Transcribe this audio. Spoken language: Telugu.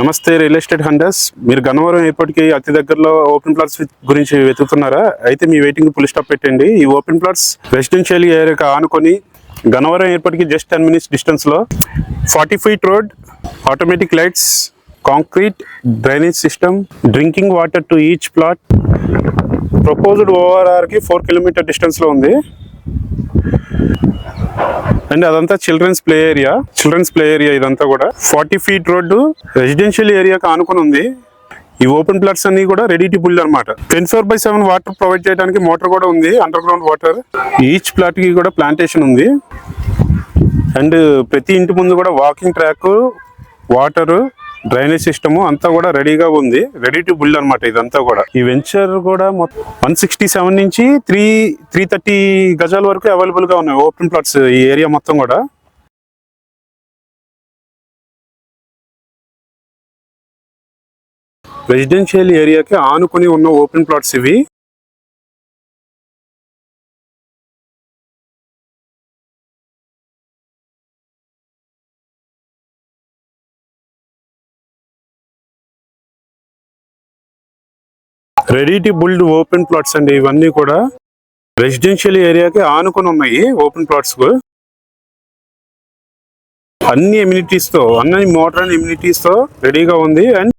నమస్తే రియల్ ఎస్టేట్ హండర్స్. మీరు గన్నవరం ఎయిర్పోర్ట్కి అతి దగ్గరలో ఓపెన్ ప్లాట్స్ గురించి వెతుకుతున్నారా? అయితే మీ వెయిటింగ్ ఫుల్ స్టాప్ పెట్టండి. ఈ ఓపెన్ ప్లాట్స్ రెసిడెన్షియల్ ఏరియాకి ఆనుకొని గన్నవరం ఎయిర్పోర్ట్కి జస్ట్ టెన్ మినిట్స్ డిస్టెన్స్లో forty feet road automatic lights concrete drainage system drinking water to each plot. Proposed ఓఆర్ఆర్కి four kilometre డిస్టెన్స్లో ఉంది. అండ్ అదంతా children's play area children's play area ఇదంతా కూడా. ఫార్టీ ఫీట్ రోడ్డు రెసిడెన్షియల్ ఏరియాకి ఆనుకుని ఉంది. ఈ ఓపెన్ ప్లాట్స్ అన్ని కూడా రెడీ టు బిల్డ్ అనమాట twenty four by seven water provide చేయడానికి మోటార్ కూడా ఉంది అండర్ గ్రౌండ్ వాటర్ ఈచ్ ప్లాట్కి కూడా ప్లాంటేషన్ ఉంది. అండ్ ప్రతి ఇంటి ముందు కూడా walking track water drainage system అంతా కూడా రెడీగా ఉంది. రెడీ టు బిల్డ్ అనమాట ఇదంతా కూడా. ఈ వెంచర్ కూడా వన్ సిక్స్టీ సెవెన్ నుంచి త్రీ త్రీ థర్టీ గజాల వరకు అవైలబుల్గా ఉన్నాయి. ఓపెన్ ప్లాట్స్ ఈ ఏరియా మొత్తం కూడా. రెసిడెన్షియల్ ఏరియాకి ఆనుకొని ఉన్న ఓపెన్ ప్లాట్స్ ఇవి. Ready to build open plots అండి ఇవన్నీ కూడా. రెసిడెన్షియల్ ఏరియాకి ఆనుకొని ఉన్నాయి ఓపెన్ ప్లాట్స్ అన్ని ఎమ్యూనిటీస్తో అన్ని మోడర్న్ ఎమ్యూనిటీస్తో రెడీగా ఉంది అండ్